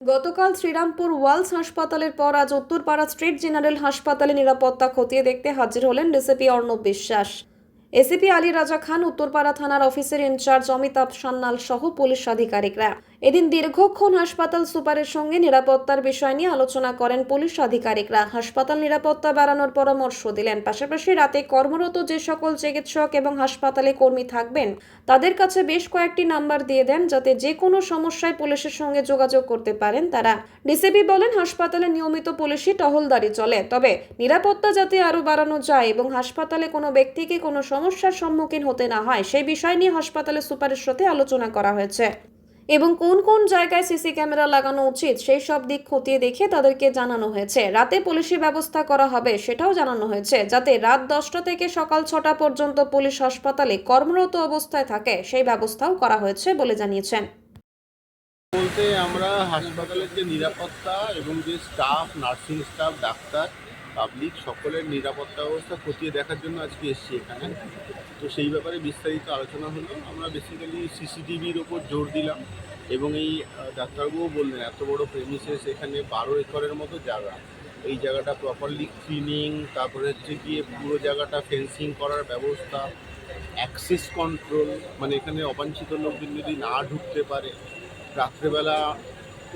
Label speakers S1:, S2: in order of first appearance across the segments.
S1: গতকাল শ্রীরামপুর ওয়ালস হাসপাতালের পর আজ উত্তরপাড়া স্ট্রিট জেনারেল হাসপাতালে নিরাপত্তা খতিয়ে দেখতে হাজির হলেন ডিসিপি অর্ণব বিশ্বাস। এসিপি আলী রাজা খান উত্তরপাড়া থানার অফিসের ইনচার্জ অমিতাভ সান্যাল সহ পুলিশ আধিকারিকরা। এদিন দীর্ঘক্ষণ হাসপাতাল সুপারের সঙ্গে নিরাপত্তার বিষয় নিয়ে আলোচনা করেন পুলিশ আধিকারিকরা। হাসপাতাল নিরাপত্তা বাড়ানোর পরামর্শ দিলেন। পাশাপাশি রাতে কর্মরত যে সকল চিকিৎসক এবং হাসপাতালে কর্মী থাকবেন, তাদের কাছে বেশ কয়েকটি নাম্বার দিয়ে দেন যাতে যে কোনো সমস্যায় পুলিশের সঙ্গে যোগাযোগ করতে পারেন তারা। ডিসিপি বলেন, হাসপাতালে নিয়মিত পুলিশি টহলদারি চলে। তবে নিরাপত্তা যাতে আরও বাড়ানো যায় এবং হাসপাতালে কোনো ব্যক্তিকে কোনো সমস্যার সম্মুখীন হতে না হয় সেই বিষয় নিয়ে হাসপাতালে সুপারের সাথে আলোচনা করা হয়েছে। এবং কোন কোন জায়গায় সিসি ক্যামেরা লাগানো উচিত সেই সব দিক খতিয়ে দেখে তাদেরকে জানানো হয়েছে। রাতে পুলিশি ব্যবস্থা করা হবে সেটাও জানানো হয়েছে, যাতে রাত দশটা থেকে সকাল ছটা পর্যন্ত পুলিশ হাসপাতালে কর্মরত অবস্থায় থাকে সেই ব্যবস্থাও করা হয়েছে বলে জানিয়েছেন।
S2: বলতে আমরা হাসপাতালের যে নিরাপত্তা এবং যে staff, nursing staff, doctor public সকলের নিরাপত্তা ব্যবস্থা খতিয়ে দেখার জন্য আজকে এসেছি এখানে। তো সেই ব্যাপারে বিস্তারিত আলোচনা হলো। আমরা বেসিক্যালি সিসিটিভির ওপর জোর দিলাম এবং এই আহ, ডাক্তারবাবুও বললেন এত বড় প্রেমিসেস এখানে বারো একরের মতো জায়গা। এই জায়গাটা প্রপারলি ক্লিনিং তারপরে হচ্ছে গিয়ে পুরো জায়গাটা ফেন্সিং করার ব্যবস্থা অ্যাক্সেস কন্ট্রোল মানে এখানে অবাঞ্ছিত লোকজন যদি না ঢুকতে পারে রাত্রেবেলা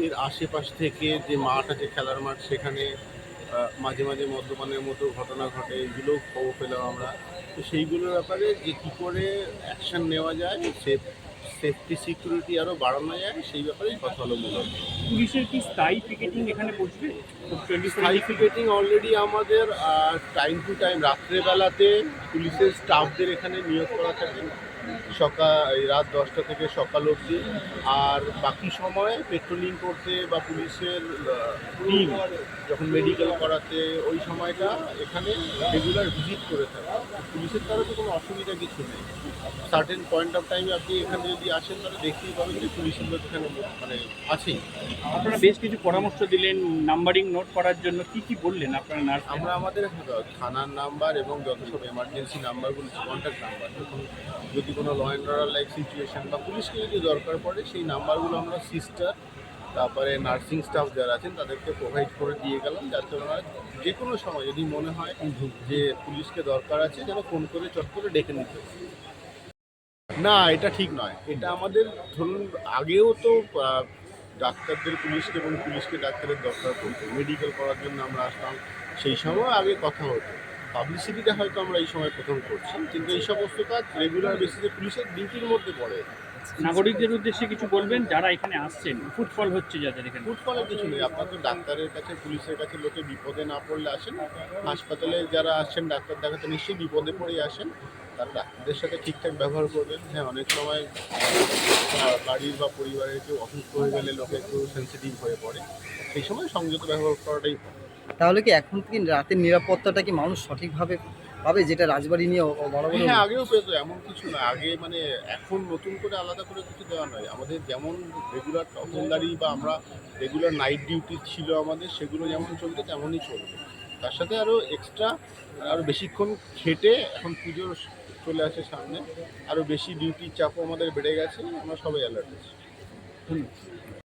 S2: এর আশেপাশ থেকে যে মাঠ আছে খেলার মাঠ সেখানে মাঝে মাঝে মদ্যপানের মতো ঘটনা ঘটে, এগুলোও খবর পেলাম আমরা। তো সেইগুলোর ব্যাপারে যে কী করে অ্যাকশান নেওয়া যায় সেফ সেফটি সিকিউরিটি আরও বাড়ানো যায়, সেই ব্যাপারেই কথা হলো মূলত।
S3: পুলিশের কি স্থায়ী পিকেটিং এখানে বসবে?
S2: স্থায়ী পিকেটিং অলরেডি আমাদের টাইম টু টাইম রাত্রেবেলাতে পুলিশের স্টাফদের এখানে নিয়োগ করা থাকে। সকাল এই রাত দশটা থেকে সকাল অবধি। আর বাকি সময় পেট্রোলিং করতে বা পুলিশের টিম যখন মেডিকেল করাতে ওই সময়টা এখানে রেগুলার ভিজিট করে থাকে। পুলিশের তরফে কোনো অসুবিধা কিছু নেই। সার্টেন পয়েন্ট অফ টাইমে আপনি এখানে যদি আসেন তাহলে দেখতেই পাবেন যে পুলিশের লোক এখানে মানে আছেই।
S3: আপনারা বেশ কিছু পরামর্শ দিলেন নাম্বারিং নোট করার জন্য কি কি বললেন আপনারা নার্স
S2: আমরা আমাদের থানার নাম্বার এবং যত সব এমার্জেন্সি নাম্বারগুলো কন্ট্যাক্ট নাম্বার যখন যদি কোনো law and order like situation বা পুলিশকে যদি দরকার পড়ে, সেই নাম্বারগুলো আমরা সিস্টার তারপরে নার্সিং স্টাফ যারা আছেন, তাদেরকে প্রোভাইড করে দিয়ে গেলাম, যাতে ওনারা যে কোনো সময়, যদি মনে হয় যে পুলিশকে দরকার আছে, যেন ফোন করে, চট করে ডেকে নিতে না, এটা ঠিক নয়। এটা আমাদের, ধরুন, আগেও তো ডাক্তারদের পুলিশকে এবং পুলিশকে ডাক্তারের দরকার পড়তো। মেডিকেল করার জন্য আমরা আসতাম। সেই সময় আগে কথা হতো। পাবলিসিটিটা হয়তো আমরা এই সময় প্রথম করছি কিন্তু এই সমস্ত কাজ রেগুলার বেসিসে পুলিশের ডিউটির মধ্যে পড়ে।
S3: নাগরিকদের উদ্দেশ্যে কিছু বলবেন? যারা এখানে আসছেন ফুটফল হচ্ছে যাদের এখানে।
S2: ফুটফলের কিছু নেই। আপনার তো ডাক্তারের কাছে পুলিশের কাছে লোকে বিপদে না পড়লে আসেন। হাসপাতালে যারা আসছেন ডাক্তার দেখাতে নিশ্চয়ই বিপদে পড়েই আসেন। তার ডাক্তারদের সাথে ঠিকঠাক ব্যবহার করবেন। হ্যাঁ অনেক সময় বাড়ির বা পরিবারের কেউ অসুস্থ হয়ে গেলে লোকে একটু সেন্সিটিভ হয়ে পড়ে। সেই সময় সংযত ব্যবহার করাটাই।
S4: তাহলে কি এখন থেকে রাতের নিরাপত্তাটা কি মানুষ সঠিকভাবে পাবে যেটা রাজবাড়ি নিয়ে বড়
S2: হ্যাঁ আগেও পেতো এমন কিছু না। আগে মানে এখন নতুন করে আলাদা করে কিছু দেওয়া নয়। আমাদের যেমন রেগুলার টহলদারি বা আমরা রেগুলার নাইট ডিউটি ছিল আমাদের সেগুলো যেমন চলতো তেমনই চলবে। তার সাথে আরও এক্সট্রা আরও বেশিক্ষণ খেটে এখন পুজো চলে আসে সামনে। আরও বেশি ডিউটির চাপও আমাদের বেড়ে গেছে। আমরা সবাই অ্যালার্ট আছি।
S3: ধন্যবাদ।